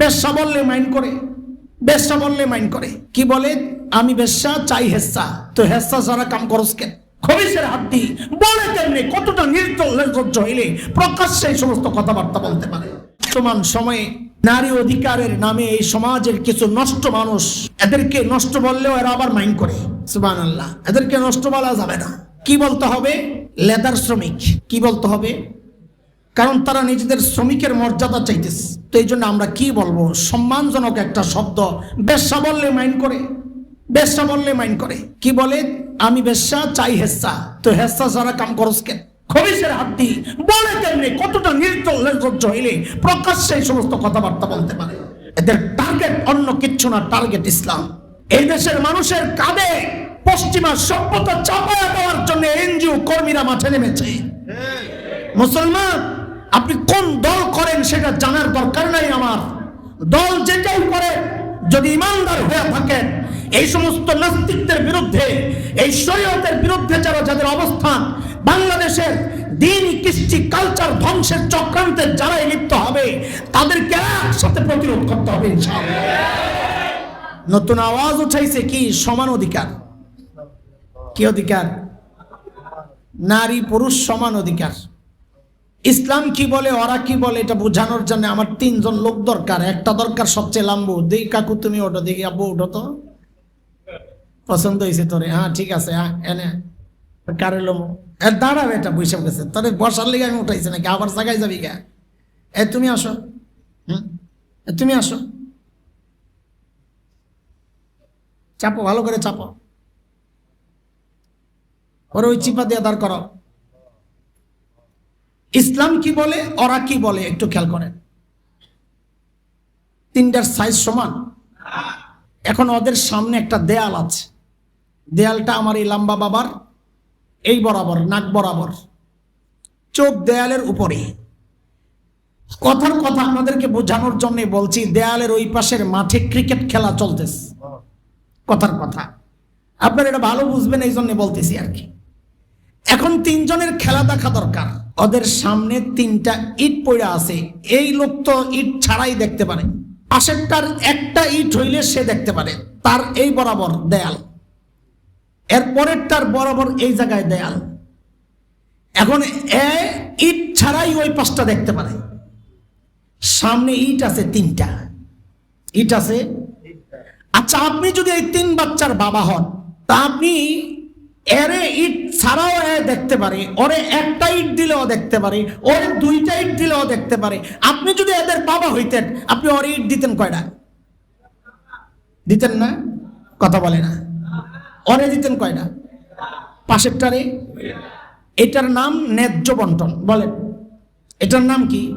বেশ্যা বললে মাইন্ড করে, বেশ্যা বললে মাইন্ড করে। কি বলে? আমি বেশ্যা, চাই হেসা। তো হেসা যারা কাম করস কেন? খবিসের হাড্ডি, বলে তেমনি কতটা নির্দল নির্লজ্জ হইলে প্রকাশ্যে এই সমস্ত কথাবার্তা বলতে পারে? বর্তমান সময়ে নারী অধিকারের নামে এই সমাজের কিছু নষ্ট মানুষ, এদেরকে নষ্ট বললেও এরা আবার মাইন্ড করে। এদেরকে নষ্ট বলা যাবে না। কি বলতে হবে? লেদার শ্রমিক। কি বলতে হবে? কারণ তারা নিজেদের শ্রমিকের মর্যাদা চাইতেছে। তো এই জন্য আমরা কি বলব? সম্মানজনক একটা শব্দ। বেশ্যা বললে মাইন্ড করে। বেশ্যা বললে মাইন্ড করে। কি বলে? আমি বেশ্যা চাই হেসা। তো হেসা যারা কাম করস কেন খবিসের হাড্ডি। বলে তেমনি কতটা নির্লজ্জ হইলে প্রকাশ্যে এই সমস্ত কথাবার্তা বলতে পারে? এদের টার্গেট অন্য কিচ্ছু না টার্গেট ইসলাম। এই দেশের মানুষের কাঁধে পশ্চিমা সভ্যতা চাপায়া দেওয়ার জন্য এনজিও কর্মীরা মাঠে নেমেছে। মুসলমান আপনি কোন দল করেন সেটা জানার দরকার নাই আমার। দল যেটাই করে, যদি ইমানদার হয়ে থাকেন, এই সমস্ত নাস্তিকদের বিরুদ্ধে, এই শরীয়তের বিরুদ্ধে যারা যাদের অবস্থান, বাংলাদেশের দিন, কৃষ্টি, কালচার, ধ্বংসের চক্রান্তে যারাই লিপ্ত হবে, তাদেরকে একসাথে প্রতিরোধ করতে হবে নতুন আওয়াজ উঠাইছে কি? সমান অধিকার। কি অধিকার? নারী, পুরুষ সমান অধিকার। ইসলাম কি বলে, ওরা কি বলে, এটা বোঝানোর জন্য আমার তিনজন লোক দরকার। একটা দরকার সবচেয়ে লাম্বু। দেখি কাকু, তুমি ওটো দেখি আব্বু, ওঠো তো। পছন্দ হয়েছে তোরে। হ্যাঁ ঠিক আছে হ্যাঁ এনে। কারে লোমো? দাঁড়াবে এটা বৈশা গেছে। তোরে বসার লেগে আমি উঠাইছি নাকি? আবার জায়গায় যাবি গা এ, তুমি আসো। হুম? তুমি আসো। চাপো, ভালো করে চাপো। ওর ওই চিপা দিয়ে দাঁড় করো ইসলাম কি বলে, ওরা কি বলে, একটু খেয়াল করেন। তিনটার সাইজ সমান। এখন ওদের সামনে একটা দেয়াল আছে। দেয়ালটা আমার এই লাম্বা বাবার, এই বরাবর, নাক বরাবর। চোখ দেয়ালের উপরে। কথার কথা আপনাদেরকে বোঝানোর জন্য বলছি, দেয়ালের ওই পাশের মাঠে ক্রিকেট খেলা চলতেছে। কথার কথা। আপনারা এটা ভালো বুঝবেন এই জন্য বলতেছি আর কি। এখন তিনজনের খেলা দেখা দরকার। ওদের সামনে তিনটা ইট পড়ে আছে। এই লোক তো ইট ছাড়াই দেখতে পারে। পাশেরটার একটা ইট হইলে সে দেখতে পারে। তার এই বরাবর দেয়াল। এর পরেরটার বরাবর এই জায়গায় দেয়াল। এখন এ ইট ছাড়াই ওই পাশটা দেখতে পারে। সামনে ইট আছে তিনটা। ইট আছে? আচ্ছা আপনি যদি এই তিন বাচ্চার বাবা হন, তা আপনি এরে ইট ছাড়াও এ দেখতে পারে, ওরে একটা ইট দিলেও দেখতে পারে, ওরে দুইটা ইট দিলেও দেখতে পারে। আপনি যদি এদের বাবা হইতেন, আপনি ওরে ইট দিতেন কয়টা? দিতেন না? কথা বলে না। ওরে দিতেন কয়টা? পাশেরটারে? এটার নাম ন্যায্য বন্টন, বলেন। এটার নাম কি?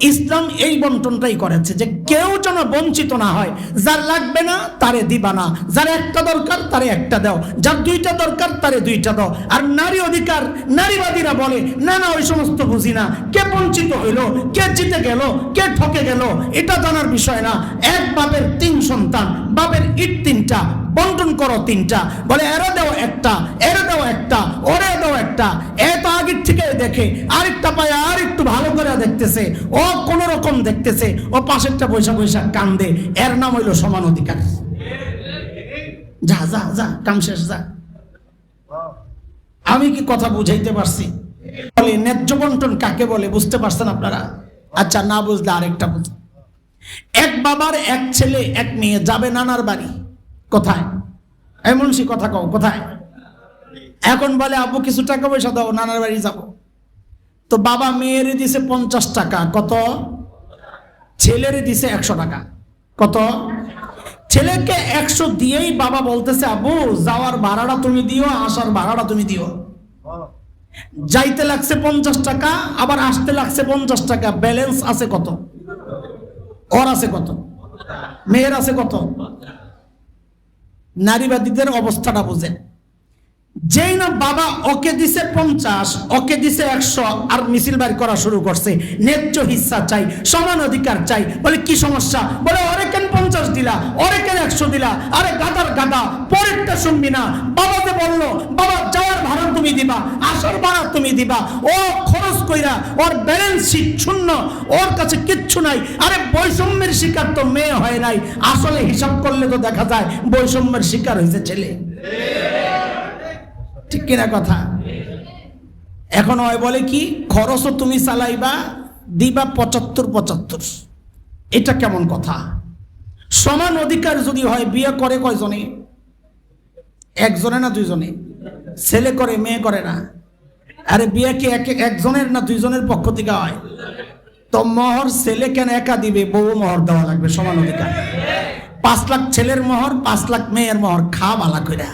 ইসলাম এই বন্টনটাই করেছে যে কেউ যেন বঞ্চিত না হয়। যার লাগবে না, তারে দিবা না। যার একটা দরকার, তারে একটা দাও। যার দুইটা দরকার, তারে দুইটা দাও। আর নারী অধিকার, নারীবাদীরা বলে, না না, ওই সমস্ত বুঝি না। কে বঞ্চিত হইল? কে জিতে গেল? কে ঠকে গেল? এটা জানার বিষয় না। এক বাপের তিন সন্তান, বাপের ইট তিনটা। বন্টন করো তিনটা। বলে, এরা দাও একটা, এরা দাও একটা, ওরে দাও একটা। এ তো আগের থেকে দেখে, আরেকটা পায় আর একটু ভালো করে দেখতেছে, ও কোন রকম দেখতেছে, ও পাশেরটা পয়সা পয়সা কান্দে, এর নাম হইল সমান অধিকার। যা যা যা, কাম শেষ, যা। আমি কি কথা বুঝাইতে পারছি? বলে, ন্যায্য বন্টন কাকে বলে বুঝতে পারছেন আপনারা? আচ্ছা না বুঝলে আরেকটা বুঝ। এক বাবার এক ছেলে, এক মেয়ে যাবে নানার বাড়ি। কোথায়? এমন সে কথা কও, কোথায়? এখন বলে, আব্বু, কিছু টাকা পয়সা দাও, নানার বাড়ি যাব। তো বাবা মেয়েরে দিছে পঞ্চাশ টাকা, কত? ছেলেরে দিছে একশো টাকা, কত? ছেলেকে একশো দিয়েই বাবা বলতেছে, আব্বু, যাওয়ার ভাড়াটা তুমি দিও, আসার ভাড়াটা তুমি দিও। যাইতে লাগছে পঞ্চাশ টাকা, আবার আসতে লাগছে পঞ্চাশ টাকা, ব্যালেন্স আছে কত? ওর আছে কত? মেয়ের আছে কত? নারীবাদীদের অবস্থাটা বুঝেন। যেই না বাবা ওকে দিছে পঞ্চাশ, ওকে দিছে একশো, আর মিছিল বাড়ি করা শুরু করছে। ন্যায্য হিস্সা চাই, সমান অধিকার চাই। বলে, কি সমস্যা? বলে ওরে কেন পঞ্চাশ দিলা ওরে কেন একশো দিলা, আরে গাদার গাদা, পরেরটা শুনবি না। বাবাকে বলল, বাবা, যাওয়ার ভাড়া তুমি দিবা, আসার ভাড়া তুমি দিবা। ও খরচ কইরা, ওর ব্যালেন্স শিট শূন্য, ওর কাছে কিচ্ছু নাই। আরে বৈষম্যের শিকার তো মেয়ে হয় নাই। আসলে হিসাব করলে তো দেখা যায়, বৈষম্যের শিকার হয়েছে ছেলে। ঠিক কিনা কথা? এখন হয় বলে কি, খরচও তুমি চালাইবা, দিবা পঁচাত্তর পঁচাত্তর। এটা কেমন কথা? সমান অধিকার যদি হয়, বিয়ে করে কয়জনে? একজনে না দুইজনে? ছেলে করে, মেয়ে করে না? আরে বিয়ে কি এক, একজনের না দুইজনের পক্ষ থেকে হয়? তো মহর ছেলে কেন একা দিবে? বউ মহর দেওয়া লাগবে, সমান অধিকার। পাঁচ লাখ ছেলের মহর, পাঁচ লাখ মেয়ের মহর, খা বালা কইরা।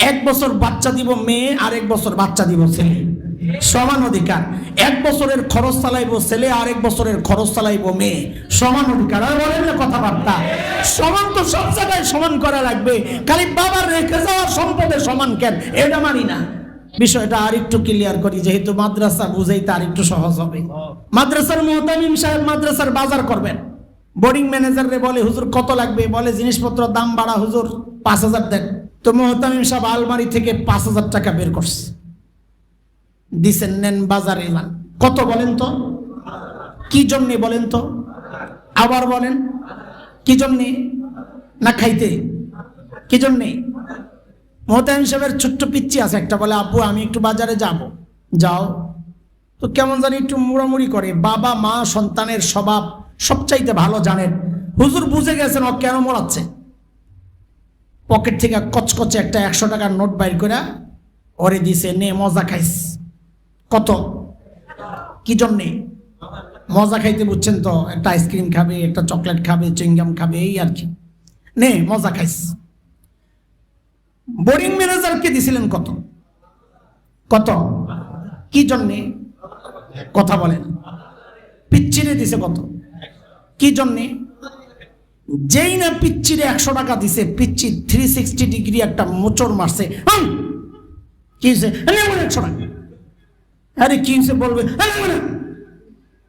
এক বছর বাচ্চা দিব মেয়ে আর এক বছর বাচ্চা দিব ছেলে। সমান অধিকার। এক বছরের খরচ চালাইবো ছেলে আর এক বছরের খরচ চালাইবো মেয়ে। সমান অধিকার। আর বলেন না কথাবার্তা। সমান তো সব জায়গায় সমান করা লাগবে। খালি বাবার রেখে যাওয়া সম্পদের সমান কেন? এটা মানি না। বিষয়টা আর একটু ক্লিয়ার করি, যেহেতু মাদ্রাসা বুঝাইতে আর একটু সহজ হবে। মাদ্রাসার মোহতামিম সাহেব মাদ্রাসার বাজার করবেন। বোর্ডিং ম্যানেজারে বলে, হুজুর কত লাগবে? বলে, জিনিসপত্র দাম বাড়া, হুজুর পাঁচ হাজার দেন। তো মোহতামিম সাহেব আলমারি থেকে পাঁচ হাজার টাকা বের করছে। দিছেন নেন বাজারে যান। কত বলেন তো? কি জন্যে বলেন তো? আবার বলেন, কি জন্যে? না খাইতে? কি জন্যে? মোহতামিম সাহেবের ছোট্ট পিচ্ছি আছে, একটা বলে আব্বু আমি একটু বাজারে যাব। যাও। তো কেমন জানি একটু মুড়ামুড়ি করে। বাবা, মা, সন্তানের স্বভাব সবচাইতে ভালো জানেন। হুজুর বুঝে গেছেন ও কেন মোড়াচ্ছে। পকেট থেকে কচকচে একটা একশো টাকার নোট বাইর করে ওরে দিছে, নে, মজা খাইস। কত? কি জন্যে? মজা খাইতে বুঝছেন তো? একটা আইসক্রিম খাবে, একটা চকলেট খাবে চুইংগাম খাবে, এই আর কি। নে, মজা খাইস। বোর্ডিং ম্যানেজারকে দিছিলেন কত? কত? কি জন্যে? কথা বলেন। পিচ্ছিরে দিছে কত? কি জন্যে? যেই না পিচ্ছিরে একশো টাকা দিছে পিচ্ছি থ্রি সিক্সটি ডিগ্রি একটা মোচর মারছে কি একশো টাকা। আরে কি হয়েছে বলবে।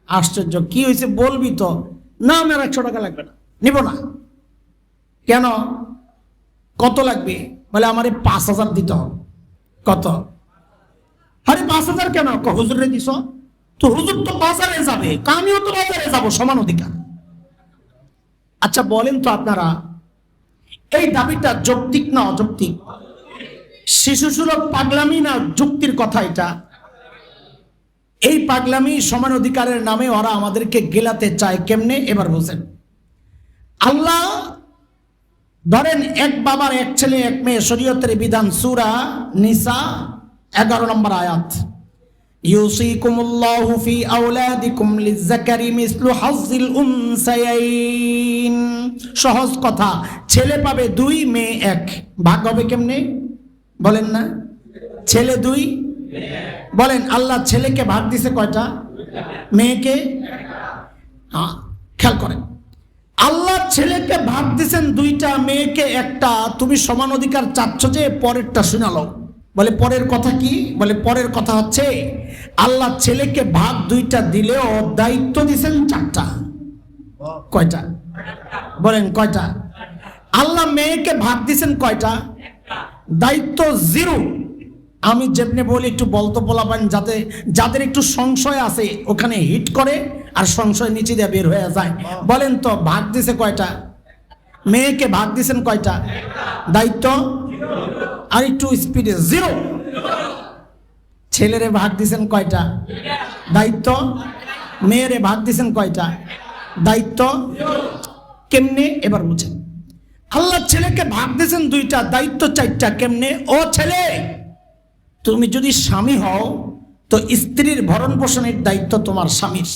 আশ্চর্য, কি হয়েছে বলবি তো? না, আমার একশো টাকা লাগবে না। নিব না। কেন? কত লাগবে? বলে আমার পাঁচ হাজার দিতে হবে। কত? আরে পাঁচ হাজার কেন? হুজুরে দিছ? তো হুজুর তো বাজারে যাবে। আমিও তো বাজারে যাব, সমান অধিকার। আচ্ছা বলেন তো আপনারা, এই দাবিটা যৌক্তিক না অযৌক্তিক? শিশু সুলভ পাগলামি না যুক্তির কথা এটা? এই পাগলামি সমান অধিকারের নামে ওরা আমাদেরকে গেলাতে চায় কেমনে? এবার বুঝেন আল্লাহ ধরেন এক বাবার এক ছেলে, এক মেয়ে, শরীয়তের বিধান সুরা নিসা এগারো নম্বর আয়াত। ইউসিকুমুল্লাহু ফি আওলাদিকুম লিযাকারি মিসলু হাজ্জিল উনসায়াইন। সহজ কথা, ছেলে পাবে দুই, মেয়ে এক। ভাগ হবে কেমনে? বলেন না। ছেলে দুই, বলেন আল্লাহ ছেলেকে ভাগ দিছে কয়টা? মেয়েকে? হ্যাঁ খেয়াল করেন। আল্লাহ ছেলেকে ভাগ দিছেন দুইটা, মেয়েকে একটা। তুমি সমান অধিকার চাচ্ছ যে পরেরটা শোনালো বলে পরের কথা কি? বলে পরের কথা হচ্ছে আল্লাহ ছেলেকে ভাগ দুইটা দিলেও দায়িত্ব দিছেন চারটা। কয়টা? বলেন কয়টা? আল্লাহ মেয়েকে ভাগ দিছেন কয়টা? দায়িত্ব জিরো। আমি যেমনি বলি, একটু বলতো বলাবেন যাতে যাদের একটু সংশয় আছে, ওখানে হিট করে আর সংশয় নিচে দিয়ে বের হয়ে যায়। বলেন তো, ভাগ দিছে কয়টা? মেয়েকে ভাগ দিছেন কয়টা? দায়িত্ব? আর একটু স্পিডে জিরো। ছেলেরে ভাগ দিছেন কয়টা? দায়িত্ব? মেয়েরে ভাগ দিছেন কয়টা? দায়িত্ব? কেমনে? এবার বুঝেন। আল্লাহ ছেলেকে ভাগ দিয়েছেন দুইটা, দায়িত্ব চারটা, কেমনে? ও ছেলে, তুমি যদি স্বামী হও, তো স্ত্রীর ভরণ পোষণের দায়িত্ব তোমার স্বামীর।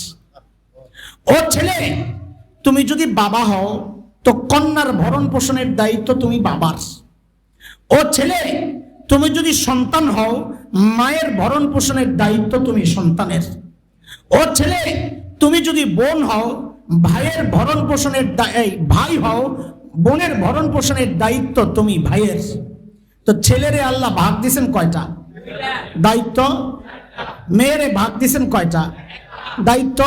ও ছেলে, তুমি যদি বাবা হও, তো কন্যার ভরণ পোষণের দায়িত্ব তুমি বাবার। ও ছেলে, তুমি যদি সন্তান হও মায়ের ভরণ পোষণের দায়িত্ব তুমি সন্তানের। ও ছেলে, তুমি যদি বোন হও, ভাইয়ের ভরণ পোষণের ভাই হও, বোনের ভরণ পোষণের দায়িত্ব তুমি ভাইয়ের। তো ছেলেরে আল্লাহ ভাগ দিছেন কয়টা? দায়িত্ব? মেয়েরে ভাগ দিছেন কয়টা? দায়িত্ব?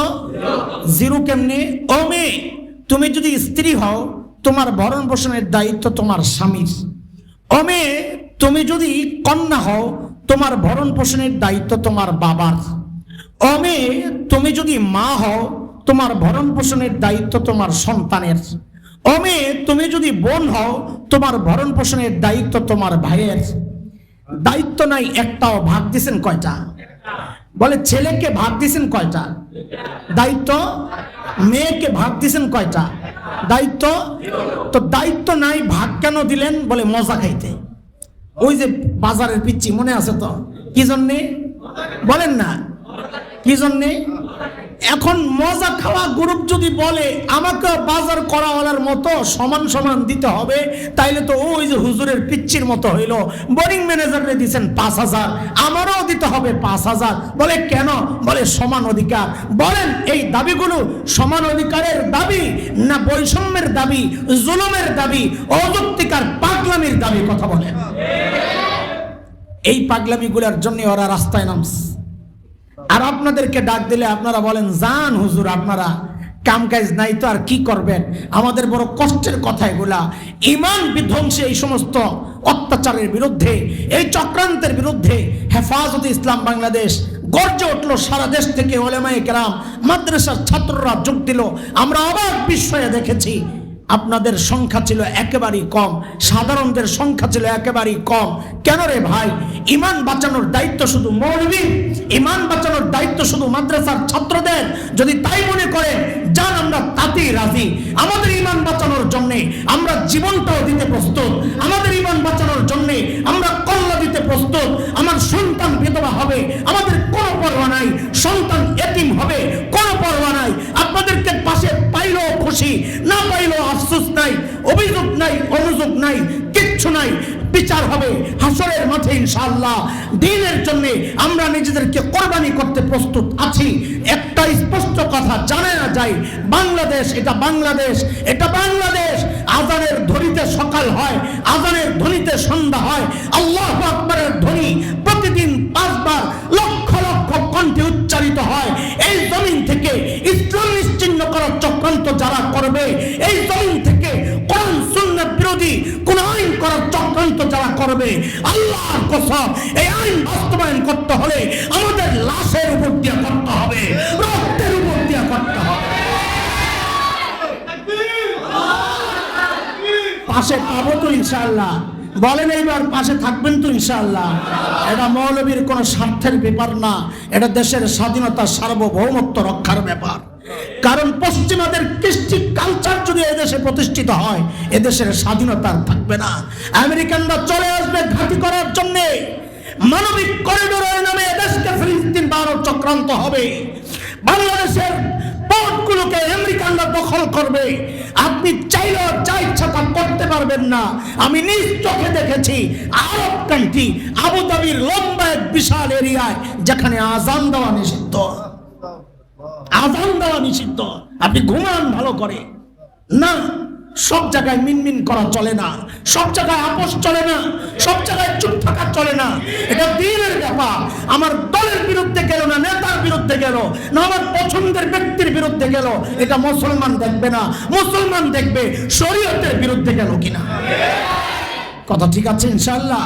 জিরো কেমনে? ও মেয়ে, তুমি যদি স্ত্রী হও, তোমার ভরণ পোষণের দায়িত্ব তোমার স্বামীর। ও মেয়ে, তুমি যদি কন্যা হও তোমার ভরণ পোষণের দায়িত্ব তোমার বাবার। অমে, তুমি যদি মা হও, তোমার ভরণ পোষণের দায়িত্ব তোমার সন্তানের। অমে, তুমি যদি বোন হও, তোমার ভরণ পোষণের দায়িত্ব তোমার ভাইয়ের। দায়িত্ব নাই, একটাও ভাগ দিছেন কয়টা? বলে, ছেলেকে ভাগ দিছেন কয়টা? দায়িত্ব, মেয়েকে ভাগ দিছেন কয়টা? দায়িত্ব, তো দায়িত্ব নাই, ভাগ কেন দিলেন? বলে, মজা খাইতে। ওই যে বাজারের পিচ্ছি মনে আছে তো? কি জন্যে? বলেন না। কি জন্যে? এখন মজা খাওয়া গ্রুপ যদি বলে আমাকে বাজার করাওয়ালার মতো সমান সমান দিতে হবে, তাইলে তো ওই যে হুজুরের পিচ্ছির মতো হইল। বোরিং ম্যানেজারে দিচ্ছেন পাঁচ হাজার, আমারও দিতে হবে পাঁচ হাজার। বলে, কেন? বলে, সমান অধিকার। বলেন, এই দাবিগুলো সমান অধিকারের দাবি না বৈষম্যের দাবি, জুলুমের দাবি অযৌক্তিকার পাগলামির দাবি, কথা বলেন। এই পাগলামিগুলোর জন্য ওরা রাস্তায় নামছে। আর আপনাদেরকে ডাক দিলে আপনারা বলেন যান হুজুর, আপনারা কাম কাজ নাই তো আর কি করবেন? আমাদের বড় কষ্টের কথা এগুলা। ইমান বিধ্বংসী এই সমস্ত অত্যাচারের বিরুদ্ধে, এই চক্রান্তের বিরুদ্ধে হেফাজত ইসলাম বাংলাদেশ গর্জে উঠল সারা দেশ থেকে ওলেমাই কেরাম, মাদ্রাসার ছাত্ররা যোগ দিল। আমরা অবাক বিস্ময়ে দেখেছি আপনাদের সংখ্যা ছিল একেবারেই কম, সাধারণদের সংখ্যা ছিল একেবারেই কম। কেন রে ভাই? ইমান বাঁচানোর দায়িত্ব শুধু মৌলবী, ইমান বাঁচানোর দায়িত্ব শুধু মাদ্রাসার ছাত্রদের। যদি তাই মনে করেন যান আমরা তাতেই রাজি। আমাদের ইমান বাঁচানোর জন্যে আমরা জীবনটাও দিতে প্রস্তুত। আমাদের ইমান বাঁচানোর জন্যে আমরা কল্লা দিতে প্রস্তুত। আমার সন্তান বিধবা হবে, আমাদের কোনো পরোয়া নাই। সন্তান নাই, অনুযোগ নাই, কিচ্ছু নাই। বিচার হবে হাসরের মাঠে ইনশাআল্লাহ। দিনের জন্য আমরা নিজেদেরকে কোরবানি করতে প্রস্তুত আছি। একটা স্পষ্ট কথা জানে না যাই বাংলাদেশ এটা বাংলাদেশ এটা বাংলাদেশ। আজানের ধ্বনিতে সকাল হয়, আজানের ধ্বনিতে সন্ধ্যা হয়। আল্লাহ আকবরের ধ্বনি প্রতিদিন পাঁচবার লক্ষ লক্ষ কণ্ঠে উচ্চারিত হয়। এই জমিন থেকে ইসলাম নিশ্চিন্ন করার চক্রান্ত যারা করবে যারা করবে, আল্লাহর কসম, এই আইন বাস্তবায়ন করতে হলে আমাদের লাশের উপর দিয়ে করতে হবে, রক্তের উপর দিয়ে করতে হবে। পাশে পাবো তো ইনশাআল্লাহ। বলেন এইবার পাশে থাকবেন তো ইনশাআল্লাহ। এটা মৌলবীর কোনো স্বার্থের ব্যাপার না, এটা দেশের স্বাধীনতা সার্বভৌমত্ব রক্ষার ব্যাপার। কারণ পশ্চিমাদের কৃষ্টি কালচার এদেশে প্রতিষ্ঠিত হয় এদেশের স্বাধীনতা থাকবে না। আমেরিকানরা চলে আসবে ঘাঁটি করার জন্যে। মানবিক করিডোরের নামে এদেশকে ফিলিস্তিন বানানোর চক্রান্ত হবে। বাংলাদেশের পোর্টগুলোকে আমেরিকানরা দখল করবে। আপনি চাইলেও যা ইচ্ছা তা করতে পারবেন না। আমি নিজ চোখে দেখেছি আরব কান্ট্রি আবুধাবির লম্বা এক বিশাল এরিয়ায়, যেখানে আজান দেওয়া নিষিদ্ধ। আজান দেওয়া নিষিদ্ধ। আপনি ঘুমান ভালো করে। না, সব জায়গায় মিনমিন করা চলে না, সব জায়গায় আপোষ চলে না, সব জায়গায় চুপ থাকা চলে না। এটা দিনের ব্যাপার। আমার দলের বিরুদ্ধে গেল না, নেতার বিরুদ্ধে গেল না, আমার পছন্দের ব্যক্তির বিরুদ্ধে গেল, এটা মুসলমান দেখবে না। মুসলমান দেখবে শরীয়তের বিরুদ্ধে গেল কিনা। কথা ঠিক আছে ইনশাল্লাহ